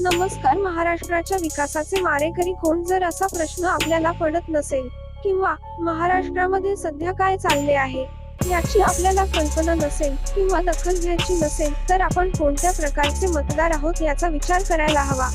नमस्कार महाराष्ट्राच्या विकासाचे मारेकरी कोण जर असा प्रश्न आपल्याला पडत नसेल किंवा महाराष्ट्रामध्ये सध्या काय चालले आहे याची आपल्याला कल्पना नसेल किंवा दखल घ्यायची नसेल तर आपण कोणत्या प्रकारचे मतदार आहोत याचा विचार करायला हवा.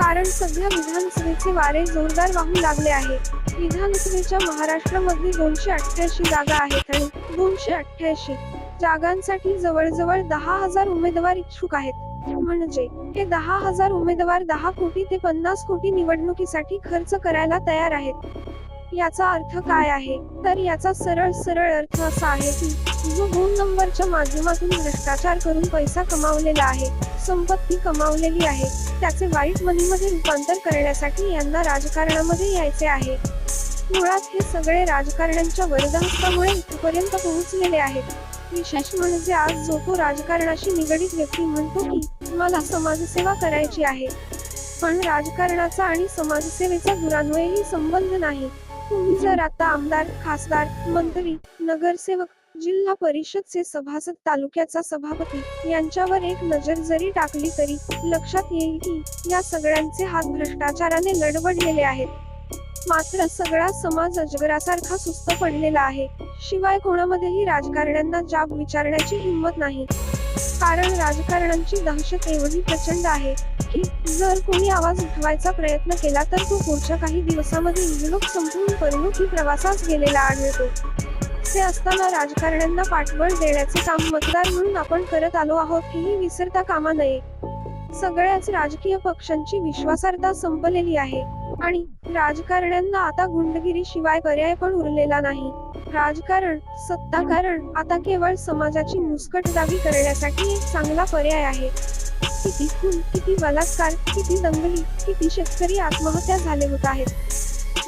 कारण सध्या विधानसभेचे वारे जोरदार वाहू लागले आहे. विधानसभेच्या महाराष्ट्रामध्ये दोनशे अठ्ठ्याऐंशी जागा आहेत आणि दोनशे अठ्ठ्याऐंशी जागांसाठी जवळजवळ दहा हजार उमेदवार इच्छुक आहेत. म्हणजे हे दहा हजार उमेदवार दहा कोटी ते पन्नास कोटी निवडणुकीसाठी खर्च करायला तयार आहेत. याचा अर्थ काय आहे? तर याचा सरळ सरळ अर्थ असा आहे की जो दोन नंबरच्या माध्यमातून भ्रष्टाचार करून पैसा कमावलेला आहे संपत्ती कमावलेली आहे त्याचे वाईट मनीमध्ये रूपांतर करण्यासाठी यांना राजकारणामध्ये यायचे आहे. मुळात हे सगळे राजकारण्यांच्या वरदहस्तामुळे इथपर्यंत पोहोचलेले आहेत. विशेष म्हणजे आज जो तो राजकारणाशी निगडीत व्यक्ती म्हणतो की मला समाजसेवा करायची आहे. पण राजकारणाचा आणि समाजसेवेचा दुरान्वयही संबंध नाही. तुम्ही जर आता आमदार खासदार मंत्री नगरसेवक जिल्हा परिषदचे सभासद तालुक्याचा सभापती यांच्यावर एक नजर जरी टाकली तरी लक्षात येईल की या सगळ्यांचे हात भ्रष्टाचाराने लडबडलेले आहेत. मात्र सगळा समाज अजगरासारखा सुस्त पडलेला आहे. शिवाय कोणामध्येही राजकारण्यांना जाब विचारण्याची हिंमत नाही. कारण राजकारणांची दहशत एवढी प्रचंड आहे की जर कोणी आवाज उठवायचा प्रयत्न केला तर तो पुढच्या काही दिवसामध्ये इहलोक संपूर्ण परिणुकी प्रवासास गेलेला आढळतो. असे असताना राजकारण्यांना पाठबळ देण्याचे काम मतदार म्हणून आपण करत आलो आहोत हेही विसरता कामा नये. सगळ्याच राजकीय पक्षांची विश्वासार्हता संपलेली आहे. आणि राजकारण्यांना आता गुंडगिरी शिवाय पर्याय पण उरलेला नाही. राजकारण सत्ताकारण आता केवळ समाजाची मुस्कटदाबी करण्यासाठी एक चांगला पर्याय आहे. किती खून किती बलात्कार किती दंगली किती शेतकरी आत्महत्या झाले होत आहेत.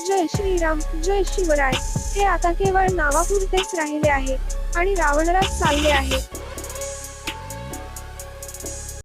जय श्रीराम जय शिवराय हे आता केवळ नावापुरतेच राहिले आहे आणि रावणराज चालले आहे